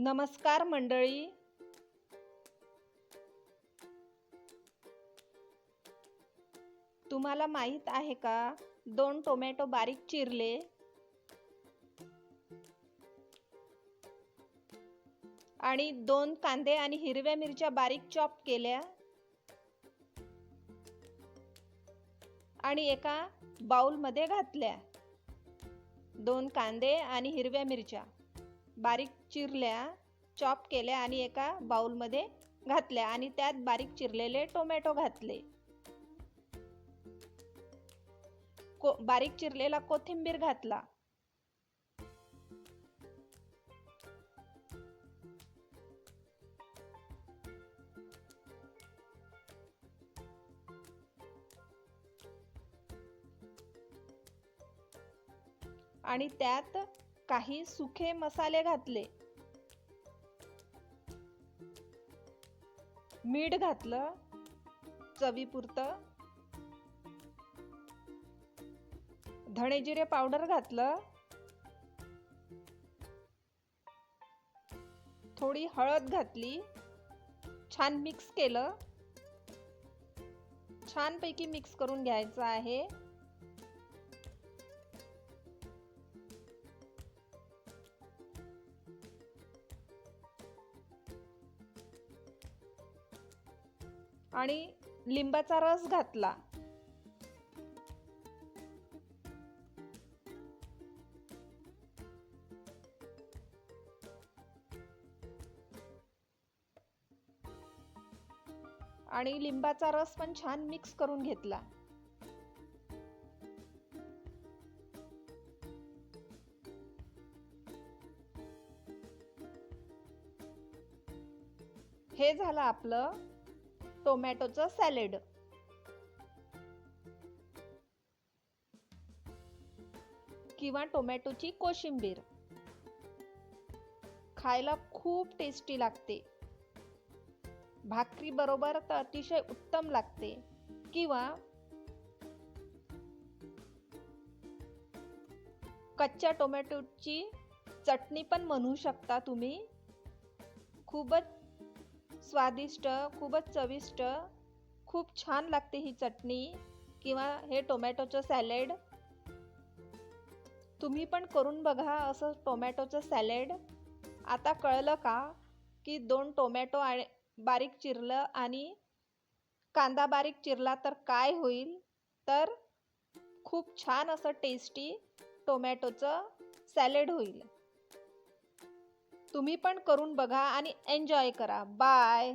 नमस्कार मंडळी. तुम्हाला माहीत आहे का? दोन टोमॅटो बारीक चिरले. आणि दोन कांदे आणि हिरव्या मिरच्या बारीक चॉप केल्या. आणि एका बाउलमध्ये घातल्या. दोन कांदे आणि हिरव्या मिरच्या. बारीक चिरल्या चॉप केल्या आणि एका बाउलमध्ये घातल्या आणि त्यात बारीक चिरलेले टोमॅटो घातले. को बारीक चिरलेला कोथिंबीर घातला. आणि त्यात काही सुखे मसाले घातले. मीठ घातलं. चवीपुरतं. धणे जिरे पावडर घातलं. थोडी हळद घातली. छान मिक्स केलं. छानपैकी मिक्स करून घ्यायचं आहे. आणि लिंबाचा रस घातला. आणि लिंबाचा रस पण छान मिक्स करून घेतला. हे झालं आपलं टोमॅटोचं सॅलेड. किंवा टोमॅटोची कोशिंबीर. खायला खूप टेस्टी लागते. भाकरी बरोबर तर अतिशय उत्तम लागते. किंवा कच्च्या टोमॅटोची चटणी पण म्हणू शकता तुम्ही. खूपच स्वादिष्ट खूपच चविष्ट खूप छान लागते ही चटणी किंवा हे टोमॅटोचं सॅलेड. तुम्ही पण करून बघा असं टोमॅटोचं सॅलेड. आता कळलं का की दोन टोमॅटो आणि बारीक चिरलं आणि कांदा बारीक चिरला तर काय होईल? तर खूप छान असं टेस्टी टोमॅटोचं सॅलेड होईल. तुम्ही पण करून बघा आणि एन्जॉय करा. बाय